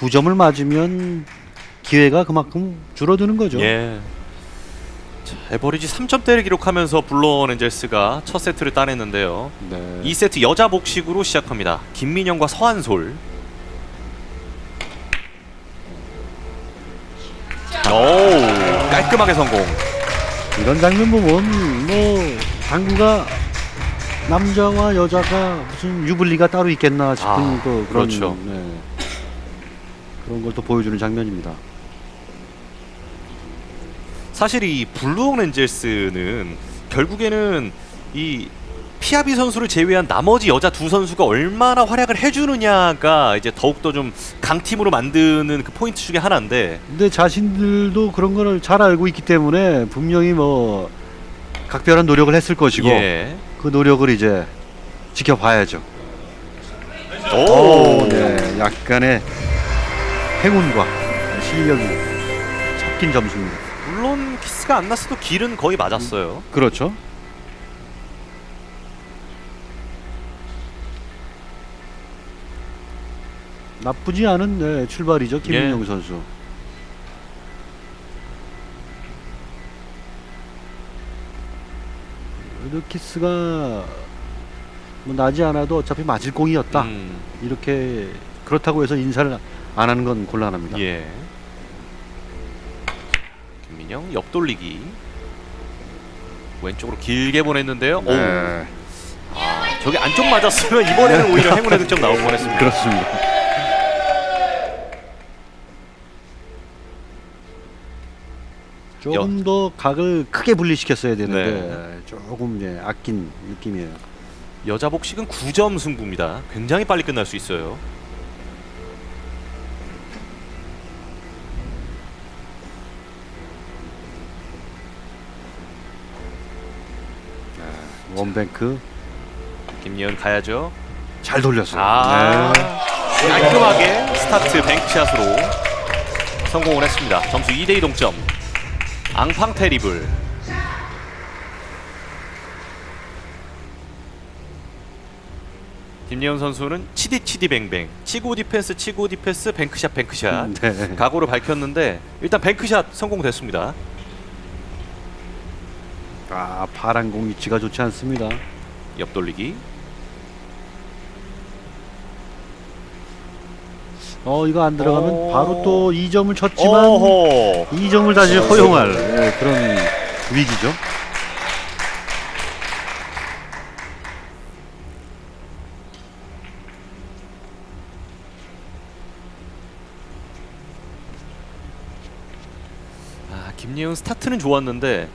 9점을 맞으면 기회가 그만큼 줄어드는 거죠. 예. 자, 에버리지 3점대를 기록하면서 블론 엔젤스가 첫 세트를 따냈는데요. 네. 2세트 여자 복식으로 시작합니다. 김민영과 서한솔. 오 깔끔하게 성공. 이런 장면 보면 뭐 당구가 남자와 여자가 무슨 유불리가 따로 있겠나 싶은 아, 또 그런 그렇죠. 네. 그런 걸 또 보여주는 장면입니다. 사실 이 블루온 엔젤스는 결국에는 이 피아비 선수를 제외한 나머지 여자 두 선수가 얼마나 활약을 해주느냐가 이제 더욱더 좀 강팀으로 만드는 그 포인트 중에 하나인데 근데 자신들도 그런 걸잘 알고 있기 때문에 분명히 뭐 각별한 노력을 했을 것이고 예. 그 노력을 이제 지켜봐야죠. 오, 네, 약간의 행운과 실력이 섞인 점수입니다. 물론 키스가 안 났어도 길은 거의 맞았어요. 그렇죠. 나쁘지 않은 네, 출발이죠 김민영 예. 선수. 루키스가 뭐 나지 않아도 어차피 맞을 공이었다. 음, 이렇게 그렇다고 해서 인사를 안 하는 건 곤란합니다. 예. 김민영 옆돌리기 왼쪽으로 길게 보냈는데요. 오, 네, 아, 저게 안쪽 맞았으면 이번에는 오히려 행운의 득점 나올 뻔했습니다. 그렇습니다. 조금 더 각을 크게 분리시켰어야 되는데 네. 조금 예, 아낀 느낌이에요. 여자 복식은 9점 승부입니다. 굉장히 빨리 끝날 수 있어요. 원뱅크 김예은 가야죠. 잘 돌렸어요. 아 네. 깔끔하게 스타트 뱅크샷으로 성공을 했습니다. 점수 2대2 동점. 앙팡 테리블. 김예은 선수는 치디 치디 뱅뱅 치고 디펜스 치고 디펜스 뱅크샷 뱅크샷 네. 각오를 밝혔는데 일단 뱅크샷 성공됐습니다. 아 파란 공 위치가 좋지 않습니다. 옆돌리기. 어 이거 안 들어가면 오. 바로 또 2점을 쳤지만 어허. 2점을 다시 허용할 예, 그런 위기죠. 아, 김예은 스타트는 좋았는데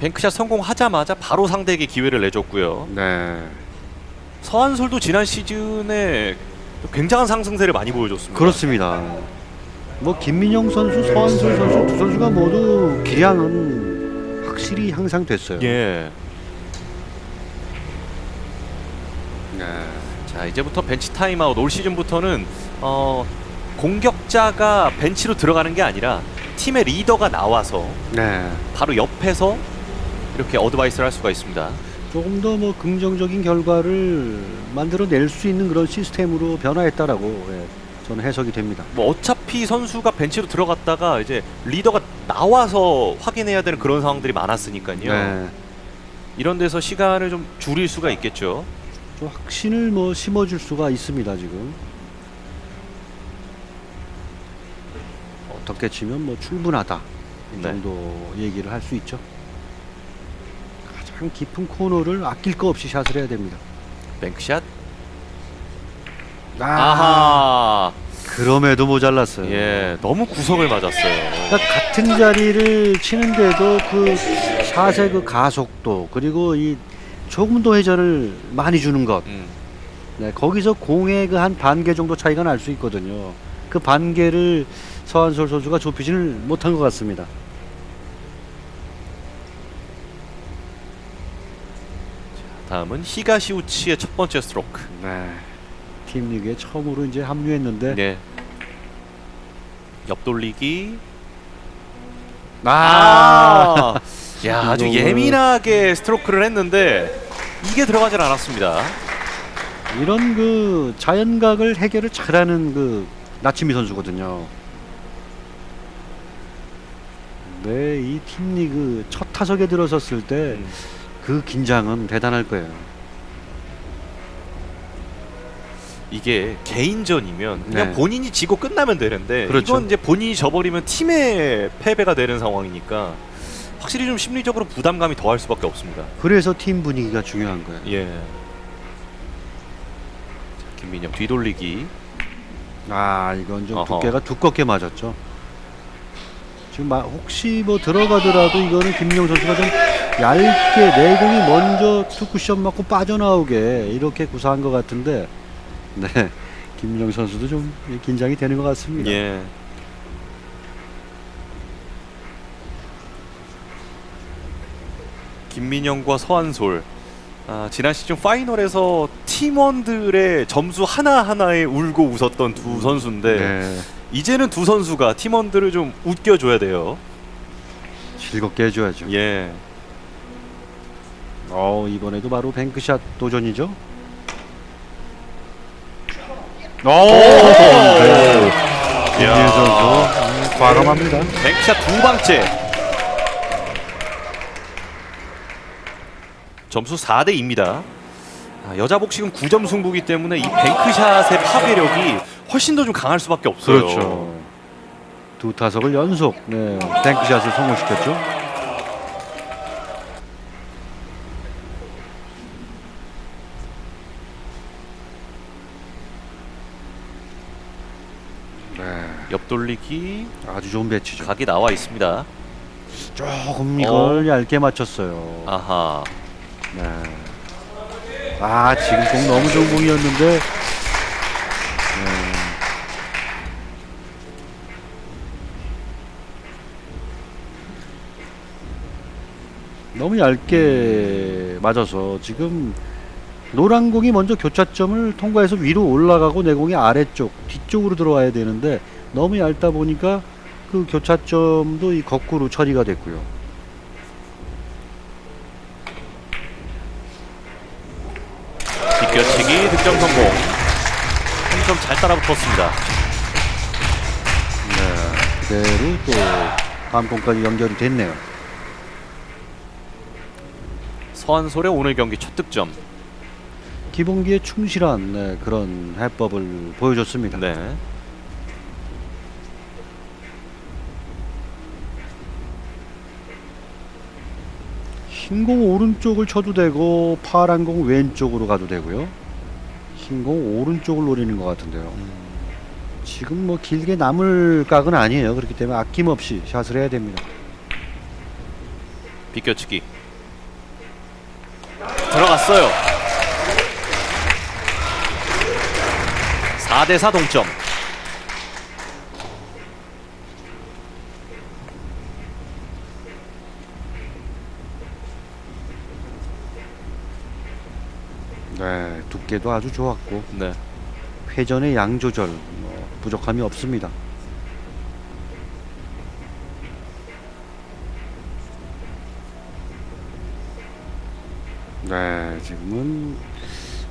뱅크샷 성공하자마자 바로 상대에게 기회를 내줬고요. 네. 서한솔도 지난 시즌에 또 굉장한 상승세를 많이 보여줬습니다. 그렇습니다. 뭐 김민영 선수, 서한솔 선수 두 선수가 모두 기량은 확실히 향상됐어요. 예. 네. 자 이제부터 벤치 타임아웃 올 시즌부터는 어, 공격자가 벤치로 들어가는 게 아니라 팀의 리더가 나와서 네. 바로 옆에서 이렇게 어드바이스를 할 수가 있습니다. 조금 더 뭐 긍정적인 결과를 만들어낼 수 있는 그런 시스템으로 변화했다라고 예, 저는 해석이 됩니다. 뭐 어차피 선수가 벤치로 들어갔다가 이제 리더가 나와서 확인해야 되는 그런 상황들이 많았으니까요. 네. 이런 데서 시간을 좀 줄일 수가 있겠죠. 좀 확신을 뭐 심어줄 수가 있습니다 지금. 어떻게 치면 뭐 충분하다 이 네. 정도 얘기를 할 수 있죠. 가장 깊은 코너를 아낄 거 없이 샷을 해야 됩니다. 뱅크샷. 아, 아하. 그럼에도 모자랐어요. 예, 너무 구석을 맞았어요. 그러니까 같은 자리를 치는데도 그 샷의 그 가속도 그리고 이 조금 더 회전을 많이 주는 것 음. 네, 거기서 공의 그 한 반 개 정도 차이가 날 수 있거든요. 그 반 개를 서한솔 선수가 좁히지를 못한 것 같습니다. 다음은 히가시우치의 첫 번째 스트로크. 네. 팀 리그에 처음으로 이제 합류했는데 네. 옆돌리기. 아, 아, 야 아주 이거는- 예민하게 스트로크를 했는데 이게 들어가질 않았습니다. 이런 그 자연각을 해결을 잘하는 그 나치미 선수거든요. 네, 이 팀 리그 첫 타석에 들어섰을 때 그 음. 긴장은 대단할 거예요. 이게 개인전이면 그냥 네. 본인이 지고 끝나면 되는데 그렇죠. 이건 이제 본인이 져버리면 팀의 패배가 되는 상황이니까 확실히 좀 심리적으로 부담감이 더할 수밖에 없습니다. 그래서 팀 분위기가 중요한 거예요. 예. 자, 김민영 뒤돌리기. 아, 이건 좀 어허. 두께가 두껍게 맞았죠. 지금 마- 혹시 뭐 들어가더라도 이거는 김민영 선수가 좀 얇게 내공이 먼저 투쿠션 맞고 빠져나오게 이렇게 구사한 것 같은데, 네, 김민영 선수도 좀 긴장이 되는 것 같습니다. 예. 김민영과 서한솔. 아, 지난 시즌 파이널에서 팀원들의 점수 하나하나에 울고 웃었던 두 선수인데 네, 이제는 두 선수가 팀원들을 좀 웃겨줘야 돼요. 즐겁게 해줘야죠. 예. 어, 이번에도 바로 뱅크샷 도전이죠. 오, 네. 김민 선수 음, 과감합니다. 뱅크샷 두 방째. 점수 4대 2입니다. 아, 여자 복식은 9점 승부기 때문에 이 뱅크샷의 파괴력이 훨씬 더 좀 강할 수밖에 없어요. 그렇죠. 두 타석을 연속 네, 뱅크샷을 성공시켰죠. 네, 옆돌리기 아주 좋은 배치죠. 각이 나와 있습니다. 조금 이걸 얇게 맞췄어요. 아하. 네. 아 지금 공 너무 좋은 공이었는데. 네. 너무 얇게 맞아서 지금 노란 공이 먼저 교차점을 통과해서 위로 올라가고 내 공이 아래쪽 뒤쪽으로 들어와야 되는데 너무 얇다 보니까 그 교차점도 이 거꾸로 처리가 됐고요. 뒷겨치기 득점 성공. 한점잘 따라붙었습니다. 네, 그대로 또 다음 공까지 연결이 됐네요. 서한솔의 오늘 경기 첫 득점. 기본기에 충실한 네, 그런 해법을 보여줬습니다. 네. 흰 공 오른쪽을 쳐도 되고 파란 공 왼쪽으로 가도 되고요. 흰 공 오른쪽을 노리는 것 같은데요. 지금 뭐 길게 남을 각은 아니에요. 그렇기 때문에 아낌없이 샷을 해야 됩니다. 비껴치기 들어갔어요 4대4 동점 네, 두께도 아주 좋았고 네. 회전의 양 조절 뭐 부족함이 없습니다. 네, 지금은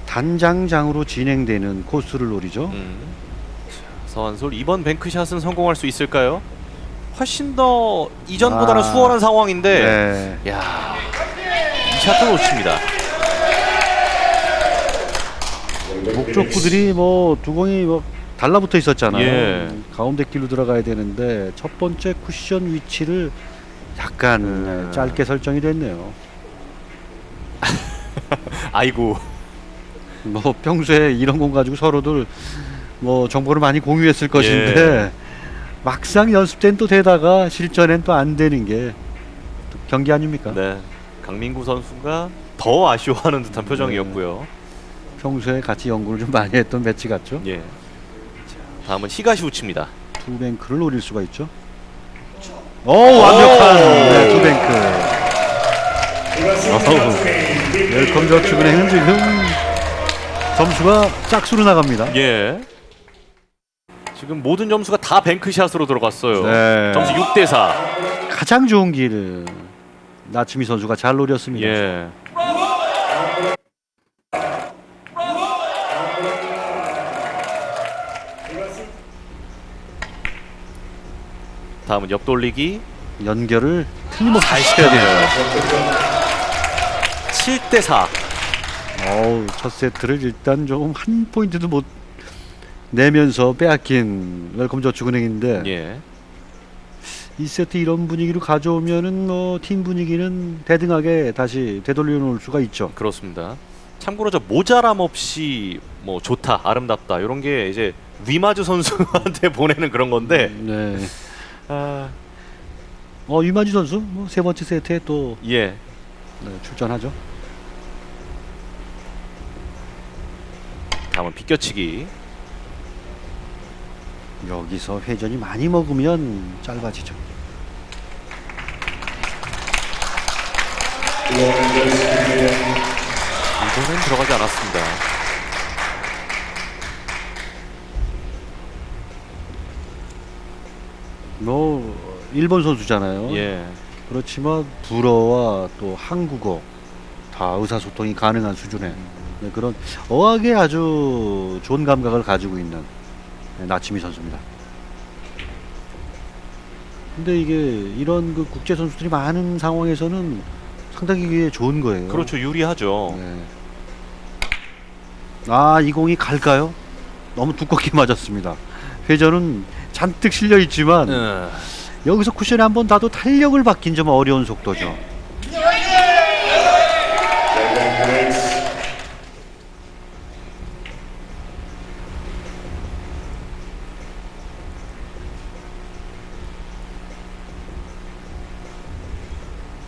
단장장으로 진행되는 코스를 노리죠. 음. 자, 서한솔 이번 뱅크샷은 성공할 수 있을까요? 훨씬 더 이전보다는 아. 수월한 상황인데 네, 야, 이 샷도 놓칩니다 목적구들이 뭐 두 공이 뭐 달라붙어 있었잖아요. 예. 가운데 길로 들어가야 되는데 첫 번째 쿠션 위치를 약간 음. 네, 짧게 설정이 됐네요. 아이고 뭐 평소에 이런 공 가지고 서로들 뭐 정보를 많이 공유했을 예. 것인데 막상 연습 때는 또 되다가 실전엔 또 안 되는 게또 경기 아닙니까? 네 강민구 선수가 더 아쉬워하는 듯한 표정이었고요 평소에 같이 연구를 좀 많이 했던 배치 같죠? 예. 자, 다음은 히가시 우치입니다 투뱅크를 노릴 수가 있죠. 오 완벽한 네, 투뱅크. 어우, 웰컴 저축은행은 지금 점수가 짝수로 나갑니다. 예. 지금 모든 점수가 다 뱅크샷으로 들어갔어요. 네. 점수 6대 4. 가장 좋은 길을 나츠미 선수가 잘 노렸습니다. 예. 다음은 옆돌리기 연결을 틀림없이 잘 시켜야 돼요. 7대 4. 어우, 첫 세트를 일단 좀한 포인트도 못 내면서 빼앗긴 웰컴 저축은행인데 예. 이 세트 이런 분위기로 가져오면은 뭐팀 분위기는 대등하게 다시 되돌려 놓을 수가 있죠. 그렇습니다. 참고로 저 모자람 없이 뭐 좋다, 아름답다 이런 게 이제 위마즈 선수한테 보내는 그런 건데. 네. 아, 어 유마지 선수 뭐세 번째 세트에 또 예. 네, 출전하죠. 다음은 비껴치기. 여기서 회전이 많이 먹으면 짧아지죠. 이번엔 들어가지 않았습니다. 뭐 일본 선수잖아요. 예. 그렇지만 불어와 또 한국어 다 의사소통이 가능한 수준의 네, 그런 어학에 아주 좋은 감각을 가지고 있는 네, 나치미 선수입니다. 근데 이게 이런 그 국제 선수들이 많은 상황에서는 상당히 이게 좋은 거예요. 그렇죠. 유리하죠. 네. 아, 이 공이 갈까요? 너무 두껍게 맞았습니다. 회전은 잔뜩 실려 있지만 음. 여기서 쿠션에 한번 닿아도 탄력을 받긴 좀 어려운 속도죠.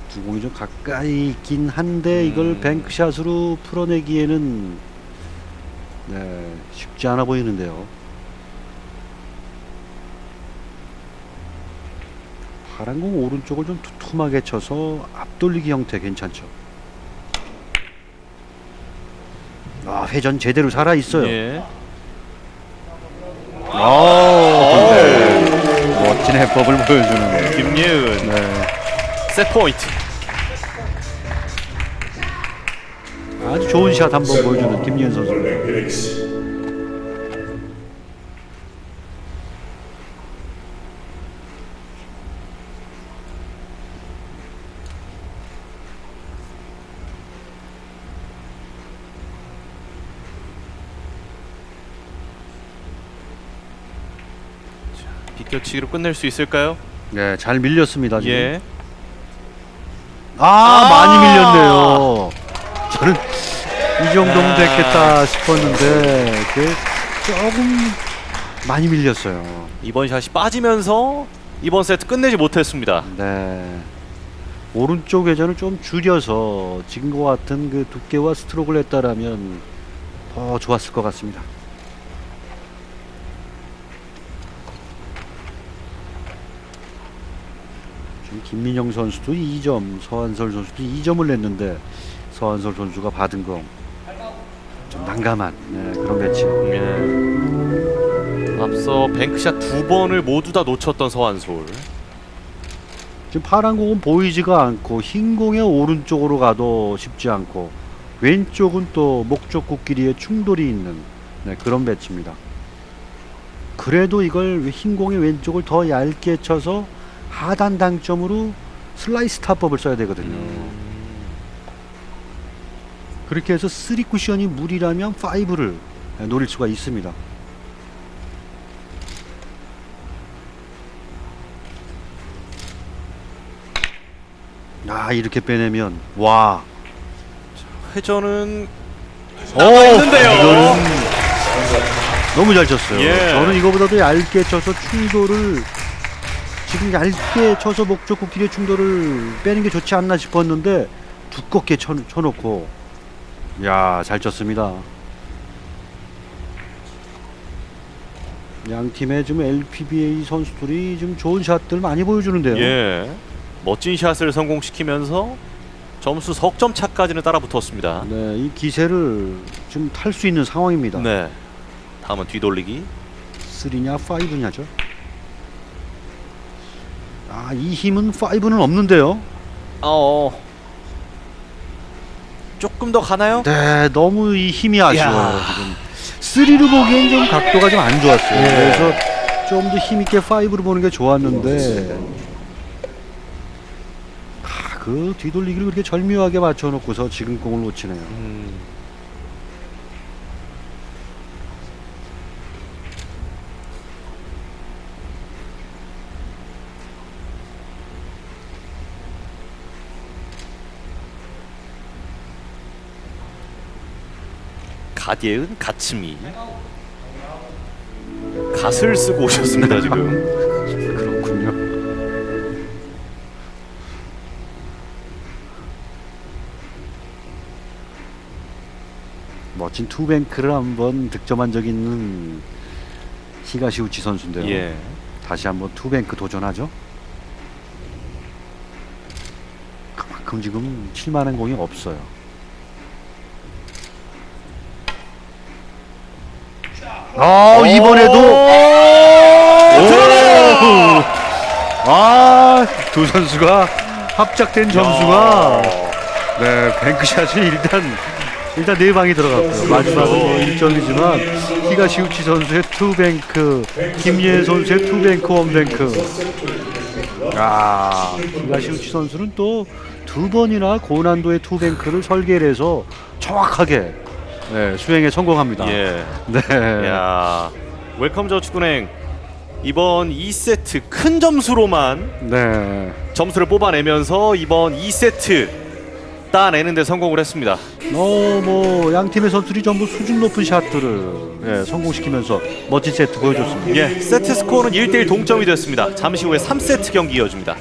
두 공이 좀 가까이 있긴 한데 이걸 음. 뱅크샷으로 풀어내기에는 네, 쉽지 않아 보이는데요. 파란 공 오른쪽을 좀 두툼하게 쳐서 앞돌리기 형태 괜찮죠. 아 회전 제대로 살아 있어요. 예. 아, 네. 멋진 해법을 보여주는. 김예은 네. 세 포인트. 아주 좋은 샷 한번 보여주는 김리현 선수. 비껴치기로 끝낼 수 있을까요? 네, 잘 밀렸습니다. 지금. 예. 아, 아! 많이 밀렸네요. 저는 이 정도면 됐겠다 싶었는데 그 조금 많이 밀렸어요. 이번 샷이 빠지면서 이번 세트 끝내지 못했습니다. 네. 오른쪽 회전을 좀 줄여서 지금과 같은 그 두께와 스트로크를 했다라면 더 좋았을 것 같습니다. 김민영 선수도 2점, 서한솔 선수도 2점을 냈는데 서한솔 선수가 받은 거좀 난감한 네, 그런 매치. 예. 앞서 뱅크샷 두 번을 모두 다 놓쳤던 서한솔. 지금 파란 공은 보이지가 않고 흰 공의 오른쪽으로 가도 쉽지 않고 왼쪽은 또 목적국 길이에 충돌이 있는 네, 그런 배치입니다. 그래도 이걸 흰 공의 왼쪽을 더 얇게 쳐서 하단 당점으로 슬라이스 타법을 써야 되거든요. 그렇게 해서 3 쿠션이 무리라면 5를 노릴 수가 있습니다. 아 이렇게 빼내면 와 회전은 어, 있는데요. 이거는 너무 잘 쳤어요. 예. 저는 이거보다도 얇게 쳐서 충돌을 지금 얇게 쳐서 목적 길의 충돌을 빼는 게 좋지 않나 싶었는데 두껍게 쳐, 쳐놓고 야 잘 쳤습니다. 양 팀의 지금 LPBA 선수들이 지금 좋은 샷들 많이 보여주는데요. 예. 멋진 샷을 성공시키면서 점수 석점 차까지는 따라붙었습니다. 네, 이 기세를 좀탈수 있는 상황입니다. 네. 다음은 뒤돌리기. 3냐 5냐죠. 아, 이 힘은 5는 없는데요. 어. 조금 더 가나요? 네, 너무 이 힘이 아쉬워요, 야. 지금. 3로 보기엔 좀 각도가 좀 안 좋았어요. 예. 그래서 좀 더 힘있게 5로 보는 게 좋았는데 아, 그 뒤돌리기를 그렇게 절묘하게 맞춰놓고서 지금 공을 놓치네요. 음. 가디에은 가츠미 갓을 쓰고 오셨습니다 지금 그렇군요. 멋진 투뱅크를 한번 득점한 적이 있는 히가시 우치 선수인데요. 예. 다시 한번 투뱅크 도전하죠. 그만큼 지금 칠만한 공이 없어요. 아 이번에도 들어가요! 아두 선수가 합작된 점수가 네 뱅크샷이 일단 일단 네 방이 들어갔고요. 마지막은 뭐 1점이지만 히가시우치 선수의 투뱅크, 김예 선수의 투뱅크 원뱅크. 아 히가시우치 선수는 또 두 번이나 고난도의 투뱅크를 설계를 해서 정확하게 네, 수행에 성공합니다. 예. 네. 야 웰컴 저축은행 이번 2세트 큰 점수로만 네. 점수를 뽑아내면서 이번 2세트 따내는 데 성공을 했습니다. 어, 뭐, 양 팀의 선수들이 전부 수준 높은 샷들을 예, 성공시키면서 멋진 세트 보여줬습니다. 예, 세트 스코어는 1대1 동점이 됐습니다. 잠시 후에 3세트 경기 이어집니다.